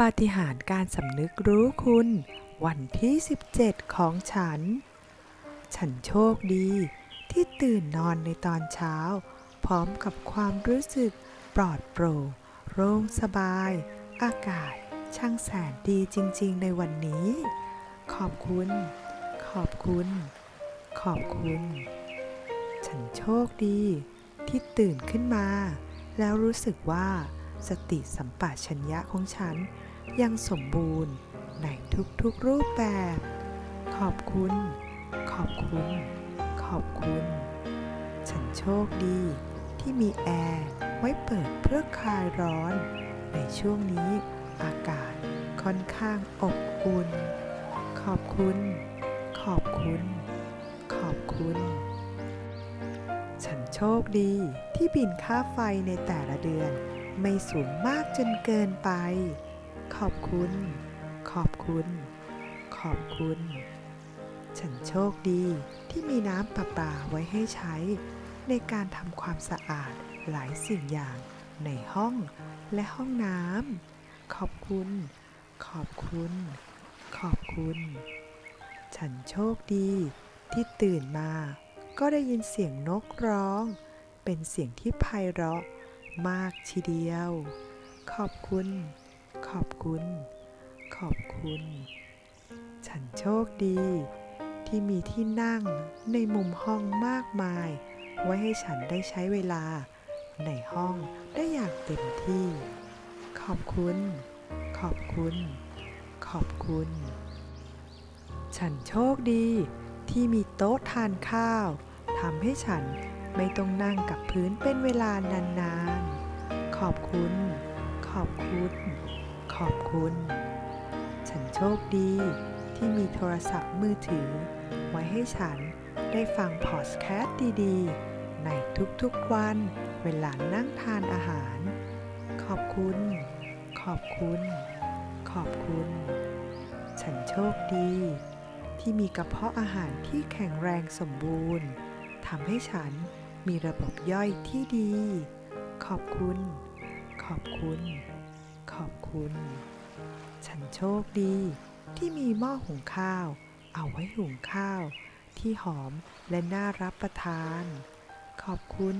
ปาฏิหาริย์การสำนึกรู้คุณ วันที่ 17 ของฉัน ฉันโชคดีที่ตื่นนอนในตอนเช้า พร้อมกับความรู้สึกปลอดโปร่งโล่งสบาย อากาศช่างแสนดีจริง ๆ ในวันนี้ ขอบคุณ ขอบคุณ ขอบคุณ ฉันโชคดีที่ตื่นขึ้นมา แล้วรู้สึกว่า สติสัมปชัญญะของฉันยังสมบูรณ์ในทุกๆรูปแบบ ขอบคุณ ขอบคุณ ขอบคุณ ฉันโชคดีที่มีแอร์ไว้เปิดเพื่อคลายร้อน ในช่วงนี้อากาศค่อนข้างอบอุ่น ขอบคุณ ขอบคุณ ขอบคุณ ฉันโชคดีที่บินค่าไฟในแต่ละเดือน ไม่สูงมากจนเกินไป ขอบคุณ ขอบคุณ ขอบคุณ ฉันโชคดีที่มีน้ำประปาไว้ให้ใช้ ในการทำความสะอาดหลายสิ่งอย่างในห้องและห้องน้ำขอบคุณ ขอบคุณ ขอบคุณ ฉันโชคดีที่ตื่นมา ก็ได้ยินเสียงนกร้อง เป็นเสียงที่ไพเราะ มากทีเดียว ขอบคุณ ขอบคุณ ขอบคุณ ฉันโชคดี ที่มีที่นั่งในมุมห้องมากมาย ไว้ให้ฉันได้ใช้เวลา ในห้องได้อย่างเต็มที่ ขอบคุณ ขอบคุณ ขอบคุณ ฉันโชคดีที่มีโต๊ะทานข้าวทำให้ฉัน ไม่ต้องนั่งกับพื้นเป็นเวลานานๆ ขอบคุณ ขอบคุณ ขอบคุณ ฉันโชคดีที่มีโทรศัพท์มือถือ ไว้ให้ฉันได้ฟังพอดแคสต์ดีๆ ในทุกๆวันเวลานั่งทานอาหาร ขอบคุณ ขอบคุณ ขอบคุณ ฉันโชคดี ที่มีกระเพาะอาหารที่แข็งแรงสมบูรณ์ทำให้ฉัน มีระบบย่อยที่ดี ขอบคุณ ขอบคุณ ขอบคุณ ฉันโชคดีที่มีหม้อหุงข้าว เอาไว้หุงข้าว ที่หอมและน่ารับประทาน ขอบคุณ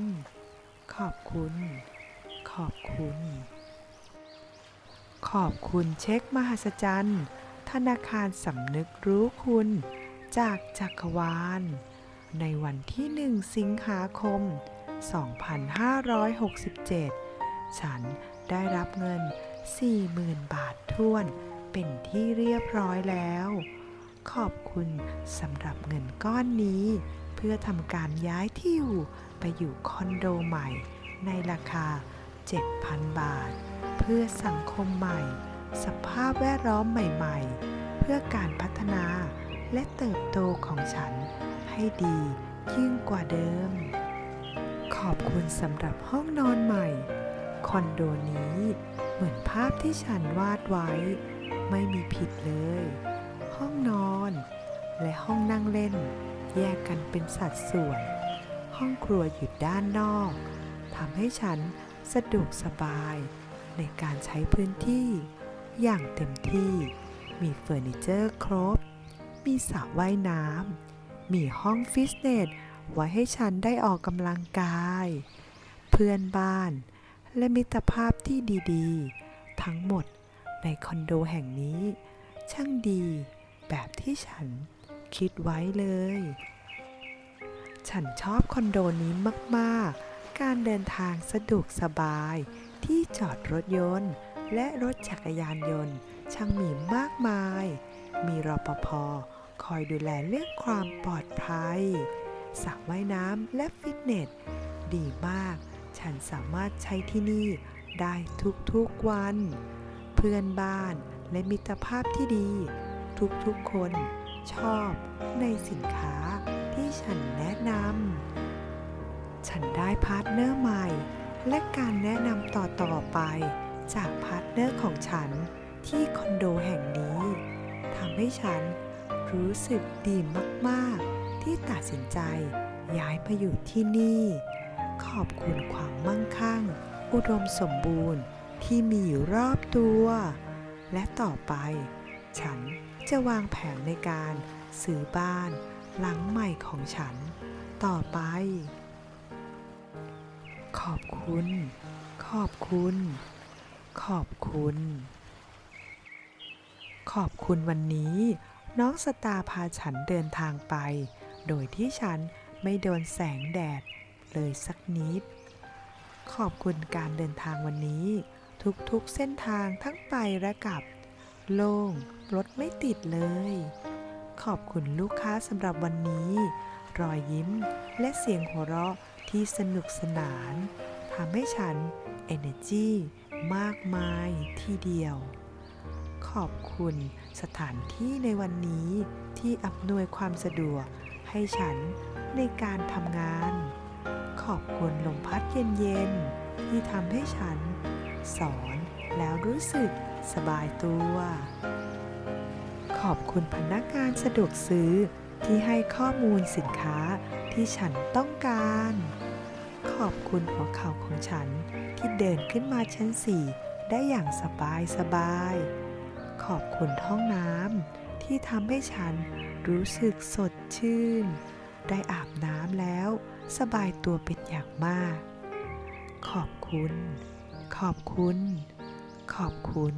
ขอบคุณ ขอบคุณ ขอบคุณเช็คมหัศจรรย์ ธนาคารสำนึกรู้คุณ จากจักรวาล ในวันที่หนึ่งสิงหาคม 2567 ฉันได้รับเงิน 40,000 บาทท้วน เป็นที่เรียบร้อยแล้ว ขอบคุณสำหรับเงินก้อนนี้ เพื่อทำการย้ายที่อยู่ไปอยู่คอนโดใหม่ ในราคา 7,000 บาท เพื่อสังคมใหม่ สภาพแวดล้อมใหม่ ๆ เพื่อการพัฒนาและเติบโตของฉัน ให้ดียิ่งกว่าเดิม ขอบคุณสำหรับห้องนอนใหม่ คอนโดนี้เหมือนภาพที่ฉันวาดไว้ ไม่มีผิดเลย ห้องนอน และห้องนั่งเล่น แยกกันเป็นสัดส่วน ห้องครัวอยู่ด้านนอกทำให้ฉันสะดวกสบาย ในการใช้พื้นที่ อย่างเต็มที่ มีเฟอร์นิเจอร์ครบ มีสระว่ายน้ำ มีห้องฟิตเนสไว้ให้ฉันได้ออกกำลังกาย เพื่อนบ้าน และมิตรภาพที่ดีๆ ทั้งหมดในคอนโดแห่งนี้ ช่างดีแบบที่ฉันคิดไว้เลย ฉันชอบคอนโดนี้มากๆ การเดินทางสะดวกสบายที่จอดรถยนต์ และรถจักรยานยนต์ ช่างมีมากมาย มีรปภ คอยดูแลเรื่องความปลอดภัยสระว่ายน้ำและฟิตเนส ดีมาก ฉันสามารถใช้ที่นี่ได้ทุกๆวัน เพื่อนบ้านและมิตรภาพที่ดี ทุกๆคนชอบในสินค้าที่ฉันแนะนำ ฉันได้พาร์ทเนอร์ใหม่ และการแนะนำต่อๆไป จากพาร์ทเนอร์ของฉันที่คอนโดแห่งนี้ทำให้ฉัน รู้สึกดีมากๆ ที่ตัดสินใจย้ายมาอยู่ที่นี่ ขอบคุณความมั่งคั่ง อุดมสมบูรณ์ที่มีอยู่รอบตัว และต่อไป ฉันจะวางแผนในการซื้อบ้านหลังใหม่ของฉัน ต่อไป ขอบคุณ ขอบคุณ ขอบคุณ ขอบคุณวันนี้ น้องสตาพาฉันเดินทางไป โดยที่ฉันไม่โดนแสงแดดเลยสักนิด ขอบคุณการเดินทางวันนี้ ทุกๆเส้นทางทั้งไปและกลับ โล่งรถไม่ติดเลย ขอบคุณลูกค้าสำหรับวันนี้ รอยยิ้มและเสียงหัวเราะที่สนุกสนานทำให้ฉัน energy มากมายทีเดียว ขอบคุณสถานที่ในวันนี้ที่อำนวยความสะดวกให้ฉันในการทำงาน ขอบคุณลมพัดเย็นๆที่ทำให้ฉัน สอนแล้วรู้สึกสบายตัว ขอบคุณพนักงานสะดวกซื้อที่ให้ข้อมูลสินค้าที่ฉันต้องการ ขอบคุณหัวเข่าของฉันที่เดินขึ้นมาชั้นสี่ได้อย่างสบายสบาย ขอบคุณห้องน้ำที่ทำให้ฉันรู้สึกสดชื่น ได้อาบน้ำแล้ว สบายตัวเป็นอย่างมาก ขอบคุณ ขอบคุณ ขอบคุณ